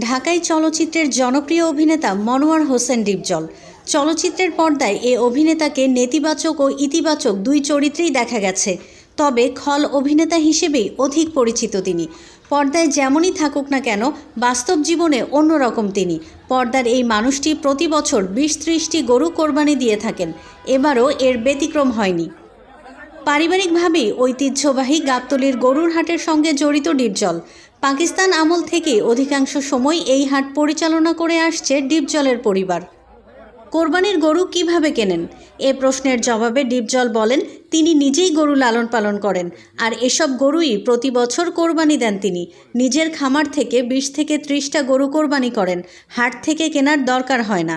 ঢাকাই চলচ্চিত্রের জনপ্রিয় অভিনেতা মনোয়ার হোসেন ডিপজল। চলচ্চিত্রের পর্দায় এ অভিনেতাকে নেতিবাচক ও ইতিবাচক দুই চরিত্রেই দেখা গেছে। তবে খল অভিনেতা হিসেবেই অধিক পরিচিত তিনি। পর্দায় যেমনই থাকুক না কেন, বাস্তব জীবনে অন্যরকম তিনি। পর্দার এই মানুষটি প্রতি বছর বিশ ত্রিশটি গরু কোরবানি দিয়ে থাকেন। এবারও এর ব্যতিক্রম হয়নি। পারিবারিকভাবেই ঐতিহ্যবাহী গাবতলীর গরুর হাটের সঙ্গে জড়িত ডিপজল। পাকিস্তান আমল থেকে অধিকাংশ সময় এই হাট পরিচালনা করে আসছে ডিপজলের পরিবার। কোরবানির গরু কীভাবে কেনেন? এ প্রশ্নের জবাবে ডিপজল বলেন, তিনি নিজেই গরু লালন পালন করেন, আর এসব গরুই প্রতি বছর কোরবানি দেন তিনি। নিজের খামার থেকে বিশ থেকে ত্রিশটা গরু কোরবানি করেন, হাট থেকে কেনার দরকার হয় না।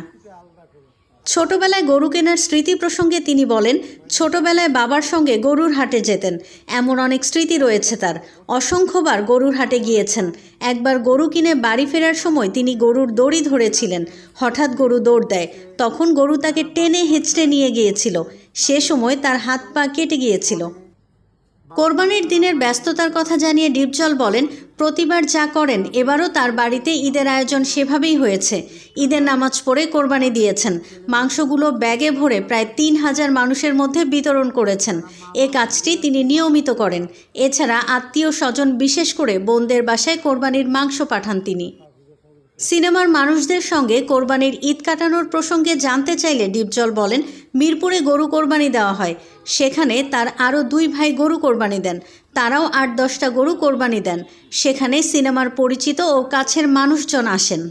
ছোটবেলায় গরু কেনার স্মৃতি প্রসঙ্গে তিনি বলেন ছোটবেলায় বাবার সঙ্গে গরুর হাটে যেতেন। এমন অনেক স্মৃতি রয়েছে তার। অসংখ্যবার গরুর হাটে গিয়েছেন। একবার গরু কিনে বাড়ি ফেরার সময় তিনি গরুর দড়ি ধরেছিলেন। হঠাৎ গরু দৌড় দেয়। তখন গরু তাকে টেনে হেঁচড়ে নিয়ে গিয়েছিল। সে সময় তার হাত পা কেটে গিয়েছিল। কোরবানির দিনের ব্যস্ততার কথা জানিয়ে ডিপজল বলেন, প্রতিবার যা করেন, এবারও তার বাড়িতে ঈদের আয়োজন সেভাবেই হয়েছে। ঈদের নামাজ পড়ে কোরবানি দিয়েছেন। মাংসগুলো ব্যাগে ভরে প্রায় তিন হাজার মানুষের মধ্যে বিতরণ করেছেন। এ কাজটি তিনি নিয়মিত করেন। এছাড়া আত্মীয় স্বজন বিশেষ করে বোনদের বাসায় কোরবানির মাংস পাঠান তিনি। সিনেমার মানুষদের সঙ্গে কোরবানির ঈদ কাটানোর প্রসঙ্গে জানতে চাইলে ডিপজল বলেন, মিরপুরে গরু কোরবানি দেওয়া হয়। সেখানে তার আরও দুই ভাই গরু কোরবানি দেন। তারাও আট দশটা গরু কোরবানি দেন। সেখানে সিনেমার পরিচিত ও কাছের মানুষজন আসেন।